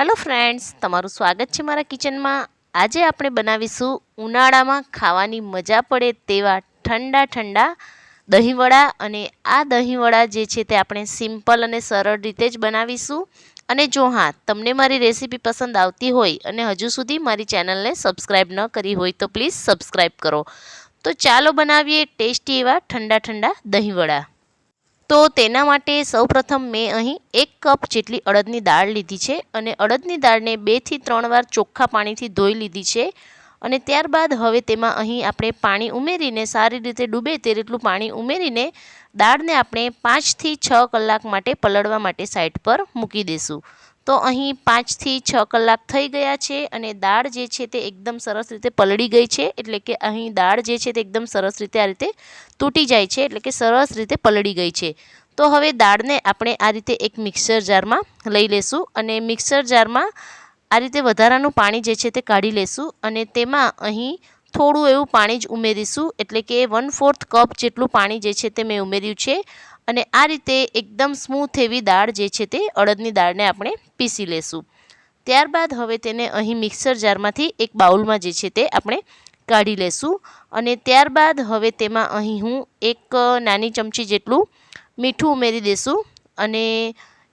Hello friends તમારું સ્વાગત છે મારા કિચનમાં. આજે આપણે બનાવીશું ઉનાળામાં ખાવાની મજા પડે તેવા ઠંડા ઠંડા દહીંવડા અને આ દહીંવડા જે છે તે આપણે સિમ્પલ અને સરળ રીતે જ બનાવીશું. અને જો હા, તમને મારી રેસીપી પસંદ આવતી હોય અને હજુ સુધી મારી ચેનલને સબસ્ક્રાઈબ ન કરી હોય તો પ્લીઝ સબસ્ક્રાઈબ કરો. તો ચાલો બનાવીએ ટેસ્ટી એવા ઠંડા ઠંડા દહીંવડા. તો તેના માટે સૌપ્રથમ મેં અહીં એક કપ જેટલી અડદની દાળ લીધી છે અને અડદની દાળને બેથી ત્રણ વાર ચોખ્ખા પાણીથી ધોઈ લીધી છે અને ત્યારબાદ હવે તેમાં અહીં આપણે પાણી ઉમેરીને સારી રીતે ડૂબે તે એટલું પાણી ઉમેરીને દાળને આપણે પાંચથી છ કલાક માટે પલળવા માટે સાઈડ પર મૂકી દઈશું તો અહીં પાંચથી છ કલાક થઈ ગયા છે અને દાળ જે છે તે એકદમ સરસ રીતે પલળી ગઈ છે. એટલે કે અહીં દાળ જે છે તે એકદમ સરસ રીતે આ રીતે તૂટી જાય છે, એટલે કે સરસ રીતે પલળી ગઈ છે. તો હવે દાળને આપણે આ રીતે એક મિક્સર જારમાં લઈ લેશું અને મિક્સર જારમાં આ રીતે વધારાનું પાણી જે છે તે કાઢી લેશું અને તેમાં અહીં થોડું એવું પાણી જ ઉમેરીશું, એટલે કે વન ફોર્થ કપ જેટલું પાણી જે છે તે મેં ઉમેર્યું છે. અને આ રીતે એકદમ સ્મૂથ એવી દાળ જે છે તે અડદની દાળને આપણે પીસી લેશું. ત્યારબાદ હવે તેને અહીં મિક્સર જારમાંથી એક બાઉલમાં જે છે તે આપણે કાઢી લેશું. અને ત્યારબાદ હવે તેમાં અહીં હું એક નાની ચમચી જેટલું મીઠું ઉમેરી દઈશું અને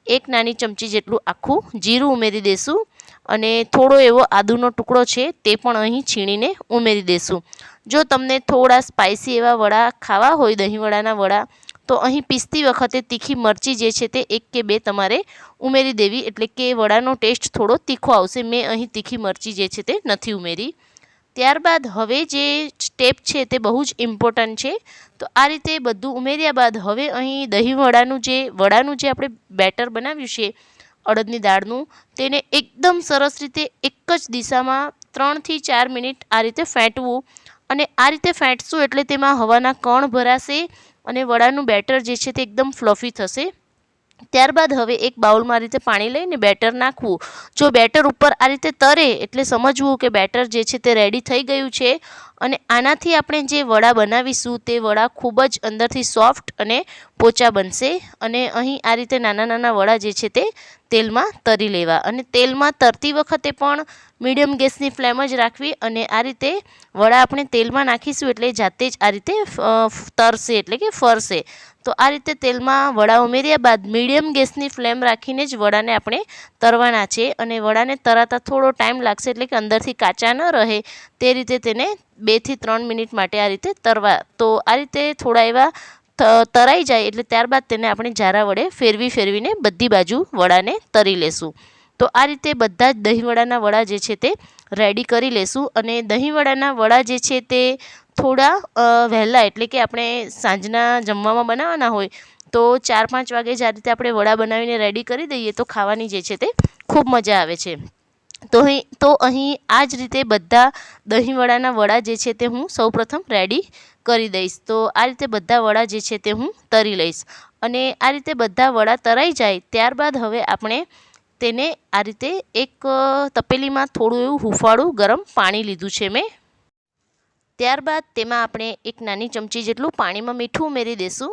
એક નાની ચમચી જેટલું આખું જીરું ઉમેરી દઈશું અને થોડો એવો આદુનો ટુકડો છે તે પણ અહીં છીણીને ઉમેરી દઈશું જો તમને થોડા સ્પાઇસી એવા વડા ખાવા હોય દહીં વડાના વડા, તો અહીં પીસતી વખતે તીખી મરચી જે છે તે એક કે બે તમારે ઉમેરી દેવી. એટલે કે વડાનો ટેસ્ટ થોડો તીખો આવશે. મેં અહીં તીખી મરચી જે છે તે નથી ઉમેરી. ત્યારબાદ હવે જે સ્ટેપ છે તે બહુ જ ઇમ્પોર્ટન્ટ છે. તો આ રીતે બધું ઉમેર્યા બાદ હવે અહીં દહીં વડાનું જે વડાનું જે આપણે બેટર બનાવ્યું છે અડદની દાળનું. તેને એકદમ સરસ રીતે એક જ દિશામાં ત્રણથી ચાર મિનિટ આ રીતે ફેંટવું. અને આ રીતે ફેંટશું એટલે તેમાં હવાના કણ ભરાશે અને વડાનું બેટર જે છે તે એકદમ ફ્લફી થશે. ત્યારબાદ હવે એક બાઉલમાં રીતે પાણી લઈને બેટર નાખવું. જો બેટર ઉપર આ રીતે તરે એટલે સમજવું કે બેટર જે છે તે રેડી થઈ ગયું છે અને આનાથી આપણે જે વડા બનાવીશું તે વડા ખૂબ જ અંદરથી સોફ્ટ અને પોચા બનશે અને અહીં આ રીતે નાના નાના વડા જે છે તે તેલમાં તરી લેવા અને તેલમાં તરતી વખતે પણ મીડિયમ ગેસની ફ્લેમ જ રાખવી અને આ રીતે વડા આપણે તેલમાં નાખીશું એટલે જાતે જ આ રીતે તરશે એટલે કે ફરશે. તો આ રીતે તેલમાં વડા ઉમેર્યા બાદ મીડિયમ ગેસની ફ્લેમ રાખીને જ વડાને આપણે તરવાના છે અને વડાને તરાતા થોડો ટાઈમ લાગશે એટલે કે અંદરથી કાચા ન રહે તે રીતે તેને બેથી ત્રણ મિનિટ માટે આ રીતે તરવા, તો આ રીતે થોડા એવા તરાઈ જાય એટલે ત્યારબાદ તેને આપણે જારા વડે ફેરવી ફેરવીને બધી બાજુ વડાને તરી લેશું. તો આ રીતે બધા જ દહીંવડાના વડા જે છે તે રેડી કરી લેશું અને દહીંવડાના વડા જે છે તે થોડા વહેલા એટલે કે આપણે સાંજના જમવામાં બનાવવાના હોય, તો ચાર પાંચ વાગે જ રીતે આપણે વડા બનાવીને રેડી કરી દઈએ તો ખાવાની જે છે તે ખૂબ મજા આવે છે. તો અહીં તો અહીં આ જ રીતે બધા દહીંવડાના વડા જે છે તે હું સૌપ્રથમ રેડી કરી દઈશ. તો આ રીતે બધા વડા જે છે તે હું તરી લઈશ. અને આ રીતે બધા વડા તરાઈ જાય ત્યારબાદ હવે આપણે તેને આ રીતે એક તપેલીમાં થોડું એવું હુંફાળું ગરમ પાણી લીધું છે મેં. ત્યારબાદ તેમાં આપણે એક નાની ચમચી જેટલું પાણીમાં મીઠું ઉમેરી દઈશું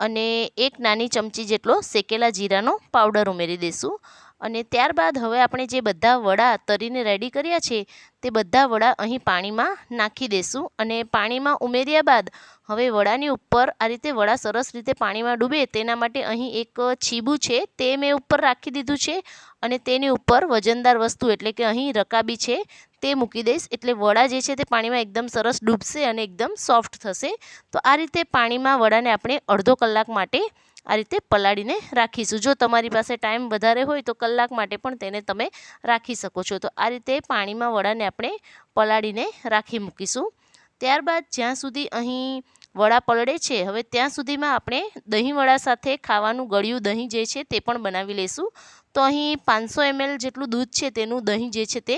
અને એક નાની ચમચી જેટલો શેકેલા જીરાનો પાવડર ઉમેરી દઈશું અને ત્યારબાદ હવે આપણે જે બધા વડા તરીને રેડી કર્યા છે તે બધા વડા અહીં પાણીમાં નાખી દઈશું અને પાણીમાં ઉમેર્યા બાદ હવે વડાની ઉપર આ રીતે વડા સરસ રીતે પાણીમાં ડૂબે તેના માટે અહીં એક છીબું છે તે મેં ઉપર રાખી દીધું છે અને તેની ઉપર વજનદાર વસ્તુ એટલે કે અહીં રકાબી છે તે મૂકી દઈશ એટલે વડા જે છે તે પાણીમાં એકદમ સરસ ડૂબશે અને એકદમ સોફ્ટ થશે. તો આ રીતે પાણીમાં વડાને આપણે અડધો કલાક માટે આ રીતે પલાળીને રાખીશું. જો તમારી પાસે ટાઈમ વધારે હોય તો કલાક માટે પણ તેને તમે રાખી શકો છો. તો આ રીતે પાણીમાં વડાને આપણે પલાળીને રાખી મૂકીશું. ત્યારબાદ જ્યાં સુધી અહીં વડા પલળે છે, હવે ત્યાં સુધીમાં આપણે દહીં વડા સાથે ખાવાનું ગળ્યું દહીં જે છે તે પણ બનાવી લઈશું તો અહીં પાંચસો એમએલ જેટલું દૂધ છે તેનું દહીં જે છે તે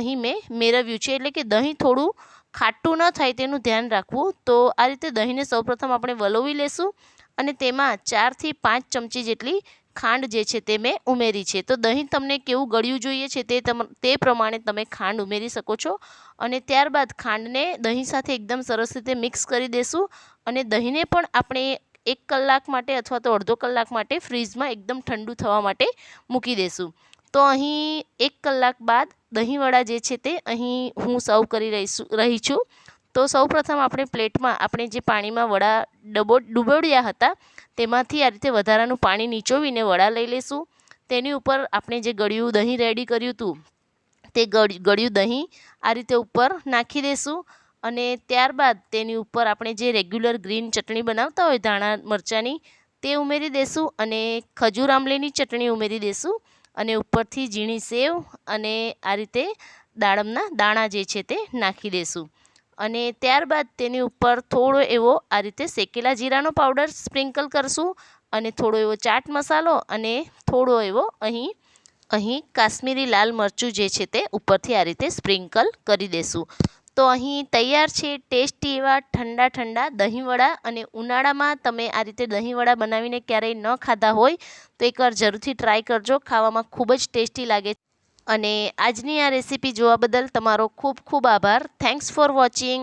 અહીં મેં મેળવ્યું છે. એટલે કે દહીં થોડું ખાટું ન થાય તેનું ધ્યાન રાખવું. તો આ રીતે દહીંને સૌપ્રથમ આપણે વલોવી લેશું અને તેમાં ચારથી પાંચ ચમચી જેટલી ખાંડ જે છે તે મેં ઉમેરી છે. તો દહીં તમને કેવું ગળ્યું જોઈએ છે તે તે પ્રમાણે તમે ખાંડ ઉમેરી શકો છો. અને ત્યારબાદ ખાંડને દહીં સાથે એકદમ સરસ રીતે મિક્સ કરી દેશું. અને દહીંને પણ આપણે એક કલાક માટે અથવા તો અડધો કલાક માટે ફ્રીજમાં એકદમ ઠંડુ થવા માટે મૂકી દેશું. તો અહીં એક કલાક બાદ દહીંવડા જે છે તે અહીં હું સર્વ કરી રહીશું રહી છું. તો સૌપ્રથમ આપણે પ્લેટમાં આપણે જે પાણીમાં વડા ડબો ડૂબોડ્યા હતા, તેમાંથી આ રીતે વધારાનું પાણી નીચોવીને વડા લઈ લઈશું. તેની ઉપર આપણે જે ગળ્યું દહીં રેડી કર્યું હતું, તે ગળ, ગળ્યું દહીં આ રીતે ઉપર નાખી દઈશું અને ત્યારબાદ તેની ઉપર આપણે જે રેગ્યુલર ગ્રીન ચટણી બનાવતા હોય ધાણા મરચાંની, તે ઉમેરી દઈશું અને ખજૂર આંબલીની ચટણી ઉમેરી દઈશું અને ઉપરથી ઝીણી સેવ અને આ રીતે દાડમના દાણા જે છે તે નાખી દઈશું. અને ત્યારબાદ તેની ઉપર થોડો એવો આ રીતે શેકેલા જીરાનો પાવડર સ્પ્રિંકલ કરશું અને થોડો એવો ચાટ મસાલો અને થોડો એવો અહીં અહીં કાશ્મીરી લાલ મરચું જે છે તે ઉપરથી આ રીતે સ્પ્રિંકલ કરી દેશું. તો અહીં તૈયાર છે ટેસ્ટી એવા ઠંડા ઠંડા દહીંવડા અને ઉનાળામાં તમે આ રીતે દહીંવડા બનાવીને ક્યારેય ન ખાધા હોય તો એકવાર જરૂરથી ટ્રાય કરજો, ખાવામાં ખૂબ જ ટેસ્ટી લાગે અને આજની આ રેસીપી જોવા બદલ તમારો ખૂબ ખૂબ આભાર. Thanks for watching